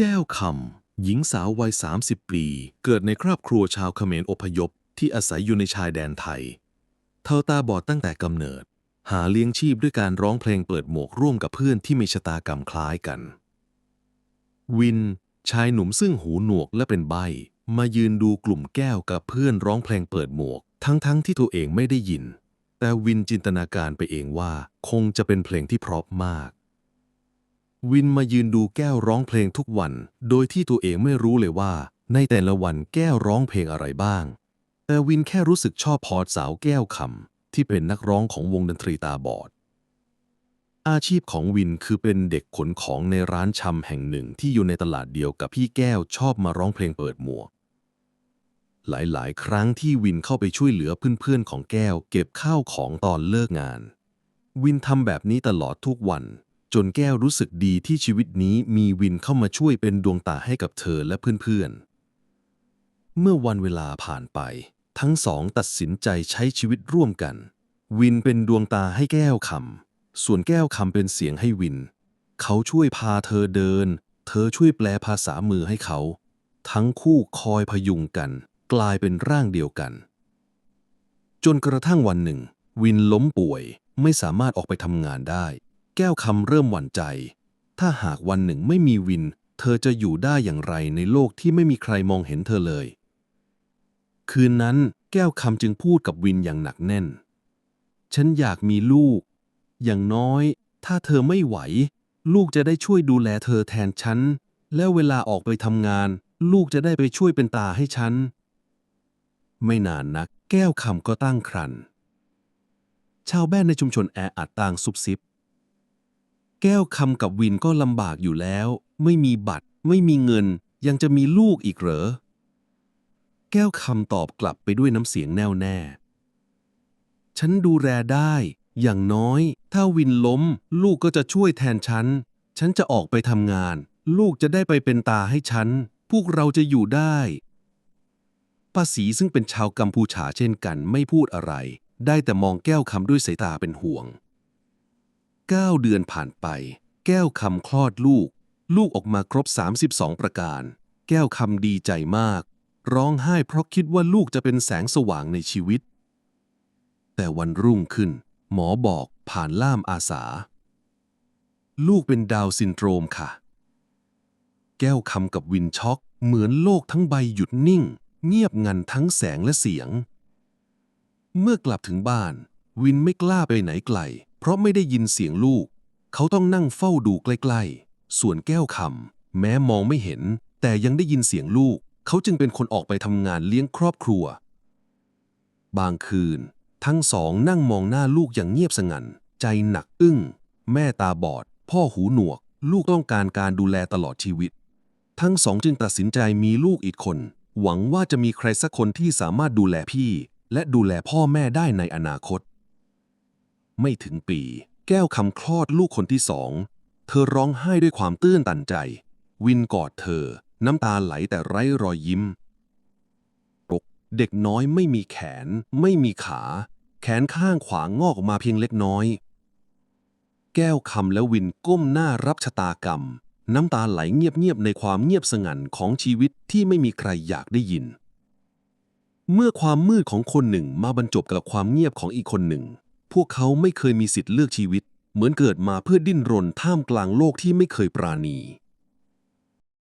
แก้วคำหญิงสาววัย 30 ปี เกิดในครอบครัวชาวเขมรอพยพ ที่อาศัยอยู่ในชายแดนไทย เธอตาบอดตั้งแต่กำเนิด หาเลี้ยงชีพด้วยการร้องเพลงเปิดหมวกร่วมกับเพื่อนที่มีชะตากรรมคล้ายกัน วิน ชายหนุ่มซึ่งหูหนวกและเป็นใบ มายืนดูกลุ่มแก้วกับเพื่อนร้องเพลงเปิดหมวก ทั้งๆทที่ตัวเองไม่ได้ยิน แต่วินจินตนาการไปเองว่าคงจะเป็นเพลงที่เพราะมาก วินมายืนดูแก้วร้องเพลงทุกวัน โดยที่ตัวเองไม่รู้เลยว่า ในแต่ละวันแก้วร้องเพลงอะไรบ้าง แต่วินแค่รู้สึกชอบพอสาวแก้วคำที่เป็นนักร้องของวงดนตรีตาบอด อาชีพของวินคือเป็นเด็กขนของในร้านชำแห่งหนึ่งที่อยู่ในตลาดเดียวกับพี่แก้วชอบมาร้องเพลงเปิดหมวกหลายๆ ครั้งที่วินเข้าไปช่วยเหลือเพื่อนๆของแก้ว เก็บข้าวของตอนเลิกงาน วินทำแบบนี้ตลอดทุกวัน จนแก้วรู้สึกดีที่ชีวิตนี้มีวินเข้ามาช่วยเป็นดวงตาให้กับเธอและเพื่อนๆ เมื่อวันเวลาผ่านไป ทั้งสองตัดสินใจใช้ชีวิตร่วมกัน วินเป็นดวงตาให้แก้วคำส่วนแก้วคำเป็นเสียงให้วิน เขาช่วยพาเธอเดิน เธอช่วยแปลภาษามือให้เขา ทั้งคู่คอยพยุงกัน กลายเป็นร่างเดียวกัน จนกระทั่งวันหนึ่ง วินล้มป่วยไม่สามารถออกไปทำงานได้ แก้วคำเริ่มหวั่นใจ ถ้าหากวันหนึ่งไม่มีวิน เธอจะอยู่ได้อย่างไรในโลกที่ไม่มีใครมองเห็นเธอเลย คืนนั้นแก้วคำจึงพูดกับวินอย่างหนักแน่น ฉันอยากมีลูก อย่างน้อย ถ้าเธอไม่ไหว ลูกจะได้ช่วยดูแลเธอแทนฉัน แล้วเวลาออกไปทำงาน ลูกจะได้ไปช่วยเป็นตาให้ฉัน ไม่นานนัก แก้วคำก็ตั้งครรภ์ชาวบ้านในชุมชนแออัดต่างซุบซิบ แก้วคำกับวินก็ลำบากอยู่แล้ว ไม่มีบัตร ไม่มีเงิน ยังจะมีลูกอีกเหรอ แก้วคำตอบกลับไปด้วยน้ำเสียงแน่วแน่ ฉันดูแลได้ อย่างน้อย ถ้าวินล้ม ลูกก็จะช่วยแทนฉัน ฉันจะออกไปทำงาน ลูกจะได้ไปเป็นตาให้ฉัน พวกเราจะอยู่ได้ป้าศรีซึ่งเป็นชาวกัมพูชาเช่นกันไม่พูดอะไร ได้แต่มองแก้วคำด้วยสายตาเป็นห่วง เก้าเดือนผ่านไป แก้วคำคลอดลูก ลูกออกมาครบ 32 ประการ แก้วคำดีใจมาก ร้องไห้เพราะคิดว่าลูกจะเป็นแสงสว่างในชีวิต แต่วันรุ่งขึ้น หมอบอกผ่านล่ามอาสา ลูกเป็นดาวซินโดรมค่ะ แก้วคำกับวินช็อก เหมือนโลกทั้งใบหยุดนิ่ง เงียบงันทั้งแสงและเสียง เมื่อกลับถึงบ้าน วินไม่กล้าไปไหนไกล ราะไม่ได้ยินเสียงลูก เขาต้องนั่งเฝ้าดูใกล้ๆ ส่วนแก้วคำแม้มองไม่เห็น แต่ยังได้ยินเสียงลูก เขาจึงเป็นคนออกไปทำงานเลี้ยงครอบครัว บางคืน ทั้งสองนั่งมองหน้าลูกอย่างเงียบสงัน ใจหนักอึ้ง แม่ตาบอด พ่อหูหนวก ลูกต้องการการดูแลตลอดชีวิต ทั้งสองจึงตัดสินใจมีลูกอีกคน หวังว่าจะมีใครสักคนที่สามารถดูแลพี่ และดูแลพ่อแม่ได้ในอนาคต ไม่ถึงปี แก้วคำคลอดลูกคนที่สอง เธอร้องไห้ด้วยความตื้นตันใจ วินกอดเธอ น้ำตาไหลแต่ไร้รอยยิ้มปกเด็กน้อยไม่มีแขน ไม่มีขา แขนข้างขวางงอกออกมาเพียงเล็กน้อย แก้วคำและวินก้มหน้ารับชะตากรรม น้ำตาไหลเงียบๆในความเงียบสงันของชีวิตที่ไม่มีใครอยากได้ยินเมื่อความมืดของคนหนึ่งมาบรรจบกับความเงียบของอีกคนหนึ่ง พวกเขาไม่เคยมีสิทธิ์เลือกชีวิต เหมือนเกิดมาเพื่อดิ้นรนท่ามกลางโลกที่ไม่เคยปราณี